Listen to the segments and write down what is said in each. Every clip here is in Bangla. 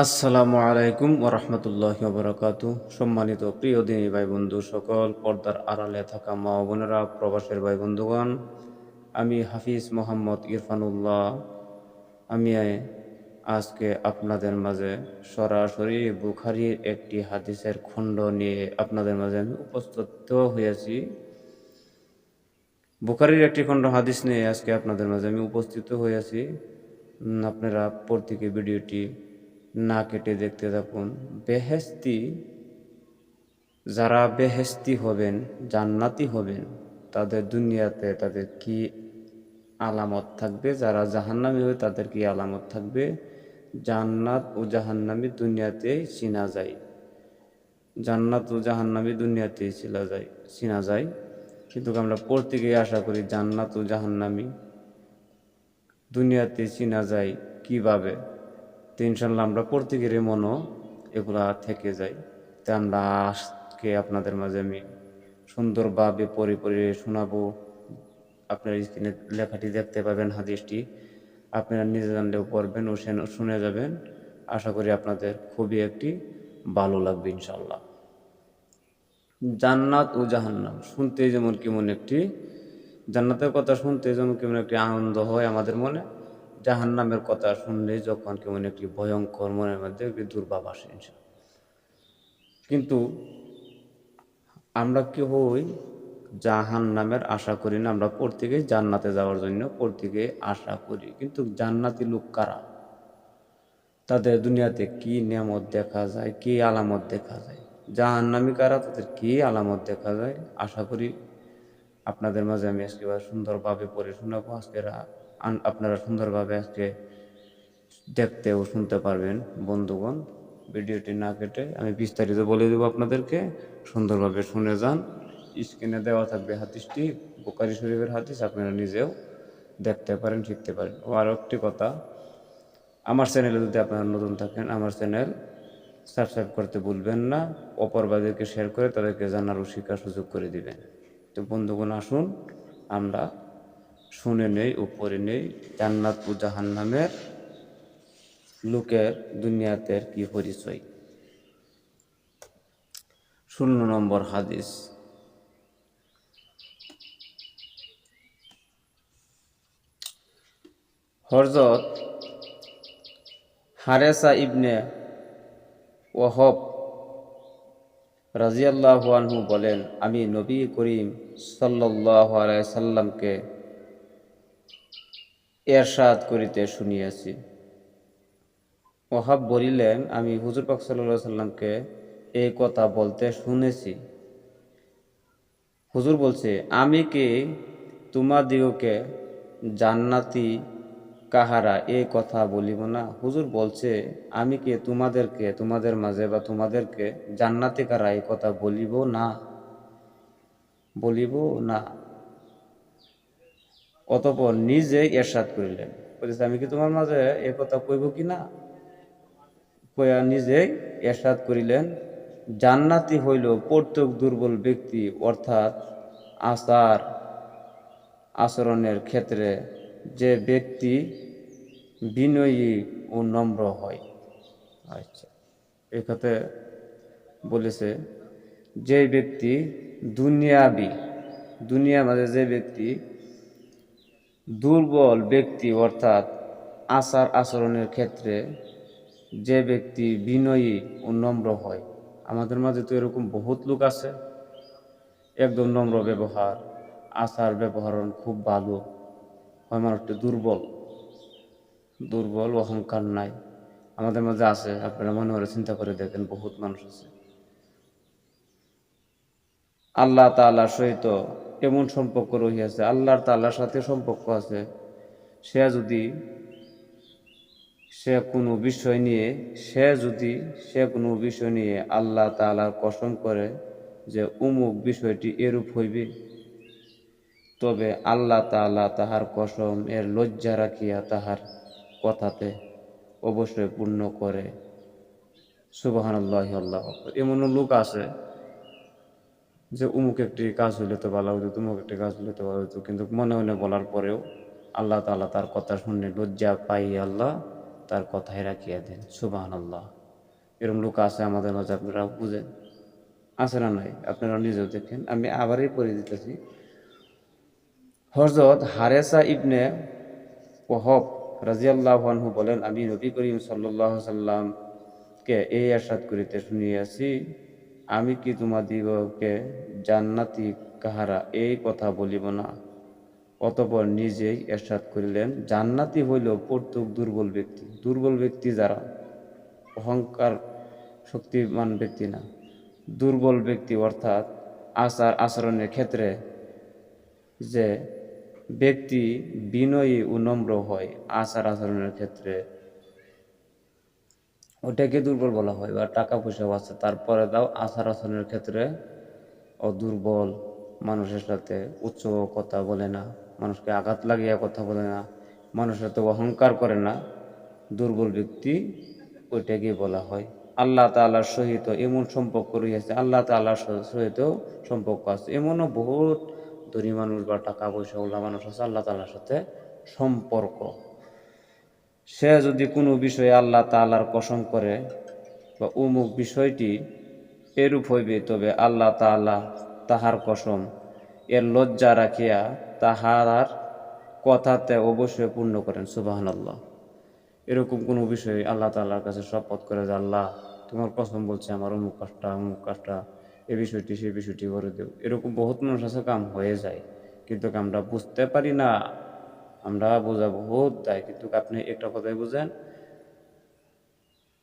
আসসালামু আলাইকুম ওরহমতুল্লাহ বরকাতু। সম্মানিত প্রিয় দিনী ভাই বন্ধু, সকল পর্দার আড়ালে থাকা মা বোনেরা, প্রবাসের ভাই বন্ধুগণ, আমি হাফিজ মোহাম্মদ ইরফানুল্লাহ। আমি আজকে আপনাদের মাঝে সরাসরি বুখারির একটি হাদিসের খণ্ড নিয়ে আপনাদের মাঝে আমি উপস্থিত হয়েছি। বুখারির একটি খণ্ড হাদিস নিয়ে আজকে আপনাদের মাঝে আমি উপস্থিত হয়েছি। আপনারা প্রত্যেকে ভিডিওটি না কেটে দেখতে থাকুন। বেহেস্তি যারা বেহেস্তি হবেন, জান্নাতি হবেন, তাদের দুনিয়াতে তাদের কি আলামত থাকবে? যারা জাহান্নামি হবে, তাদের কি আলামত থাকবে? জান্নাত ও জাহান্নামি দুনিয়াতেই চিনা যায়। জান্নাত ও জাহান্নামি দুনিয়াতেই চিনা যায় চিনা যায়। কিন্তু আমরা প্রত্যেকেই আশা করি জান্নাত ও জাহান্নামি দুনিয়াতে চিনা যায়। কীভাবে? তো ইনশাল্লাহ আমরা প্রত্যেকেরই মনও এগুলা থেকে যায় তো আমরা আজকে আপনাদের মাঝে আমি সুন্দরভাবে পরি পরি শোনাবো। আপনার স্ক্রিনে লেখাটি দেখতে পাবেন, হাদিসটি। আপনারা নিজে জানলেও পড়বেন ও শুনে- শুনে যাবেন। আশা করি আপনাদের খুবই একটি ভালো লাগবে ইনশাল্লাহ জান্নাত ও জাহান্নাম শুনতে যেমন কেমন একটি জান্নাতের কথা শুনতে যেমন কেমন একটি আনন্দ হয় আমাদের মনে। জাহান্নামের কথা শুনলে যখন কেমন একটি ভয়ঙ্কর মনের মধ্যে একটি দুর্ভাব আসে কিন্তু আমরা কি হই জাহান নামের আশা করি না, আমরা প্রত্যেকে জান্নাতে যাওয়ার জন্য প্রত্যেকে আশা করি। কিন্তু জান্নাতি লোক কারা? তাদের দুনিয়াতে কি নিয়ামত দেখা যায়, কি আলামত দেখা যায়? জাহান্নামী কারা? তাদের কি আলামত দেখা যায়? আশা করি আপনাদের মাঝে আমি আজকে সুন্দরভাবে পড়ে শোনাবো। আজকে রা- আন- আপনারা সুন্দরভাবে আজকে দেখতে ও শুনতে পারবেন, বন্ধুগণ। ভিডিওটি না কেটে আমি বিস্তারিত বলে দেবো আপনাদেরকে। সুন্দরভাবে শুনে যান। স্ক্রিনে দেওয়া থাকবে হাদিসটি বোকারি শরীফের হাদিস, আপনারা নিজেও দেখতে পারেন, শিখতে পারেন। ও আরও একটি কথা, আমার চ্যানেলে যদি আপনারা নতুন থাকেন, আমার চ্যানেল সাবস্ক্রাইব করতে ভুলবেন না, অপরবাদেরকে শেয়ার করে তাদেরকে জানার ও শিক্ষার সুযোগ করে দিবেন। তো বন্ধুগণ, আসুন আমরা শুনে নেই পড়ে নেই। জান্নাত ও জাহান্নামের লোকের দুনিয়াতে কি পরিচয়। শূন্য নম্বর হাদিস। হরজত হারেসা ইবনে ওহব রাজিয়াল্লাহু আনহু বলেন, আমি নবী করিম সাল্লাল্লাহু আলাইহি সাল্লামকে এরশাদ করিতে শুনিয়াছি। ওহাব বলিলেন, আমি হুজুর পাক সাল্লাহ সাল্লামকে এই কথা বলতে শুনেছি। হুজুর বলছে, আমি কি তোমাদিগকে জান্নাতি কাহারা এই কথা বলিব না? হুজুর বলছে, আমি কি তোমাদেরকে, তোমাদের মাঝে বা তোমাদেরকে জান্নাতি কারা এই কথা বলিব না? বলিব না। অতপর নিজে এরশাদ করিলেন। বলেছে আমি কি তোমার মাঝে এ কথা কইব কি না? কয়া নিজেই এরশাদ করিলেন। জান্নাতি হইল প্রত্যেক দুর্বল ব্যক্তি, অর্থাৎ আচার আচরণের ক্ষেত্রে যে ব্যক্তি বিনয়ী ও নম্র হয়। আচ্ছা এখানে বলেছে, যে ব্যক্তি দুনিয়াবি, দুনিয়ার মাঝে যে ব্যক্তি দুর্বল ব্যক্তি অর্থাৎ আচার আচরণের ক্ষেত্রে যে ব্যক্তি বিনয়ী ও নম্র হয়। আমাদের মাঝে তো এরকম বহুত লোক আছে। একদম নম্র ব্যবহার, আচার ব্যবহার খুব ভালো। হয় মানুষটি দুর্বল। দুর্বল, অহংকার নাই। আমাদের মাঝে আছে, আপনারা মনে করে চিন্তা করে দেখেন, বহুত মানুষ আছে। আল্লাহ তাআলার সহিত এমন সম্পর্ক রহিয়াছে, আল্লাহর তাআলার সাথে সম্পর্ক আছে। সে যদি, সে কোনো বিষয় নিয়ে, সে যদি, সে কোনো বিষয় নিয়ে আল্লাহ তালার কসম করে যে উমুক বিষয়টি এরূপ হইবে, তবে আল্লাহ তালা তাহার কসম, এর লজ্জা রাখিয়া তাহার কথাতে অবশ্যই পূর্ণ করে। সুবাহান এমনও লোক আছে যে উমুক একটি কাজ হইলে তো ভালো হইতো, তুমুক একটি কাজ হইলে তো ভালো হইতো। কিন্তু মনে মনে বলার পরেও আল্লাহ তাআলা তার কথা শুনে লজ্জা পাই আল্লাহ তার কথায় রাখিয়া দেন সুবাহ আল্লাহ এরকম লোক আছে আমাদের মাঝে আপনারা বুঝেন। আছে না নাই? আপনারা নিজেও দেখেন। আমি আবারই পড়ে দিতেছি। হজরত হারেসা ইবনে ওহব রাজিয়াল্লাহ আনহু বলেন, আমি নবী করিম সাল্লাহ সাল্লামকে এই আশাদ করিতে শুনিয়াছি আমি কি তোমাদিগকে জান্নাতি কাহারা এই কথা বলিব না? অতপর নিজেই এরশাদ করিলেন, জান্নাতি হইল প্রত্যেক দুর্বল ব্যক্তি। দুর্বল ব্যক্তি যারা? অহংকার শক্তিমান ব্যক্তি না। দুর্বল ব্যক্তি অর্থাৎ আচার আচরণের ক্ষেত্রে যে ব্যক্তি বিনয়ী ও নম্র হয়, আচার আচরণের ক্ষেত্রে ওটাকে দুর্বল বলা হয় বা টাকা পয়সাও আছে তারপরে দাও আচার আচরণের ক্ষেত্রে ও দুর্বল মানুষের সাথে উচ্চ কথা বলে না, মানুষকে আঘাত লাগিয়ে কথা বলে না, মানুষের তো অহংকার করে না, দুর্বল ব্যক্তি ওইটাকে বলা হয়। আল্লাহ তাল্লাহর সহিত এমন সম্পর্ক রয়েছে, আল্লাহ তাল্লাহর সহিত সম্পর্ক আছে। এমনও বহুত ধনী মানুষ বা টাকা পয়সা ওলা মানুষ আছে, আল্লাহ তাল্লাহর সাথে সম্পর্ক। সে যদি কোনো বিষয়ে আল্লাহ তাআলার কসম করে বা অমুক বিষয়টি এরূপ হইবে, তবে আল্লাহ তাআলা তাহার কসম এর লজ্জা রাখিয়া তাহার কথাতে অবশ্যই পূর্ণ করেন সুবাহান আল্লাহ এরকম কোনো বিষয়ে আল্লাহ তাআলার কাছে শপথ করে যে, আল্লাহ, তোমার কসম বলছে আমার অমুক কাজটা অমুক কাজটা এই বিষয়টি সেই বিষয়টি করে দেও। এরকম বহুত মানুষ আছে, কাম হয়ে যায়, কিন্তু আমরা বুঝতে পারি না আমরা বোঝা বহুত দেয়, কিন্তু আপনি একটা কথাই বুঝেন,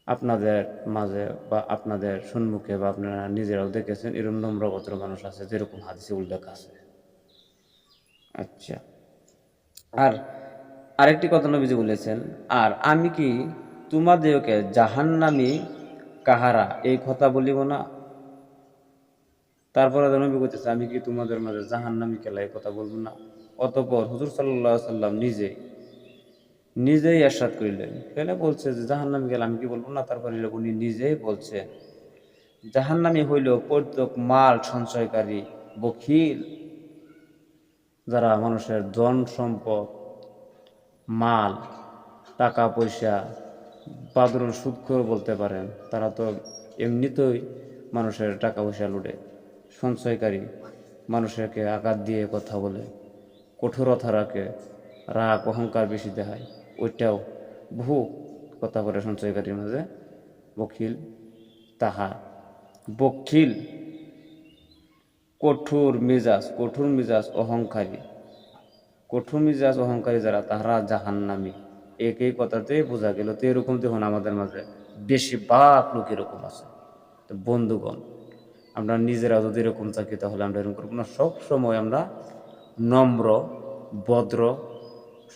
আপনাদের মাঝে বা আপনাদের সম্মুখে বা আপনারা নিজেরাও দেখেছেন এরকম নম্রভদ্র মানুষ আছে, যেরকম হাদিসে উল্লেখ আছে। আচ্ছা। আর আরেকটি কথা নবীজি বলেছেন, আর আমি কি তোমাদেরকে জাহান্নামি কাহারা এই কথা বলিব না? তারপরে নবী বলতেছে, আমি কি তোমাদের মাঝে জাহান্নামি কেলা এই কথা বলব না? অতপর হুজুর সাল্লাহ সাল্লাম নিজে, নিজেই এরশাদ করিলেন। কেন বলছে যে জাহান্নামি গেলে আমি কি বলব? না, তারপরে উনি নিজেই বলছে, জাহান্নামি হইল প্রত্যেক মাল সঞ্চয়কারী বখিল যারা মানুষের ধন সম্পদ, মাল, টাকা পয়সা বাদরুন সুদখোর বলতে পারেন, তারা তো এমনিতেই মানুষের টাকা পয়সা লুটে। সঞ্চয়কারী মানুষকে আঘাত দিয়ে কথা বলে। কঠোরতা রাখে রাগ, অহংকার বেশি দেখায়। ওইটাও বহু কথা বলে সঞ্চয়কারীর মাঝে। বকিল তাহা। বকিল কঠোর মেজাজ কঠোর মেজাজ অহংকারী। কঠোর মেজাজ অহংকারী যারা, তাহারা জাহান্নামী। একই কথাতে বোঝা গেল তো এরকম দেখুন আমাদের মাঝে। বেশিরভাগ লোক এরকম আছে। বন্ধুগণ, আমরা নিজেরা যদি এরকম থাকি তাহলে আমরা এরকম করব না। সবসময় আমরা নম্র, ভদ্র,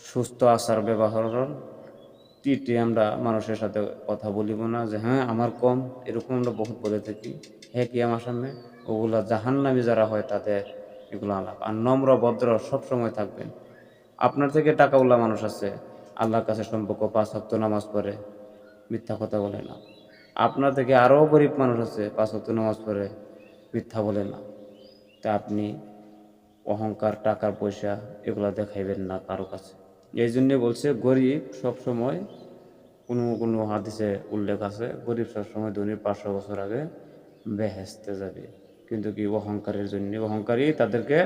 সুস্থ আচার ব্যবহার টিটে আমরা মানুষের সাথে কথা বলিব না যে হ্যাঁ আমার কম। এরকম আমরা বহুত বলে থাকি। হ্যাঁ কি আমার সামনে? ওগুলা জাহান্নামি যারা হয়, তাদের এগুলো আলাপ। আর নম্র, ভদ্র সবসময় থাকবেন। আপনার থেকে টাকাওয়ালা মানুষ আছে, আল্লাহর কাছে সম্পর্ক, পাঁচ হপ্ত নামাজ পড়ে, মিথ্যা কথা বলে না। আপনার থেকে আরও গরিব মানুষ আছে, পাঁচ হপ্ত নামাজ পড়ে, মিথ্যা বলে না। তা আপনি অহংকার টাকা পয়সা এগুলো দেখাইবেন না কারও কাছে। এই জন্যে বলছে, গরিব সবসময়, কোনো কোনো হাদিসে উল্লেখ আছে, গরিব সবসময় ধনীর পাঁচশো বছর আগে বেহেস্তে যাবে। কিন্তু কি অহংকারের জন্য? অহংকারই তাদেরকে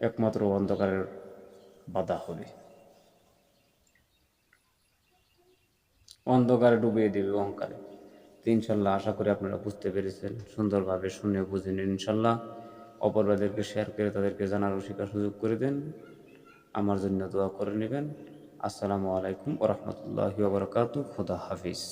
একমাত্র অন্ধকারের বাধা হবে। অন্ধকারে ডুবিয়ে দেবে অহংকারে। তো ইনশাল্লাহ আশা করি আপনারা বুঝতে পেরেছেন, সুন্দরভাবে শুনে বুঝে নিন ইনশাল্লাহ। অপরবাদেরকে শেয়ার করে তাদেরকে জানার শিকার সুযোগ করে দেন। আমার জন্য দোয়া করে নেবেন। আসসালামু আলাইকুম ওরহমতুল্লাহি বরকাত খুদা হাফিজ।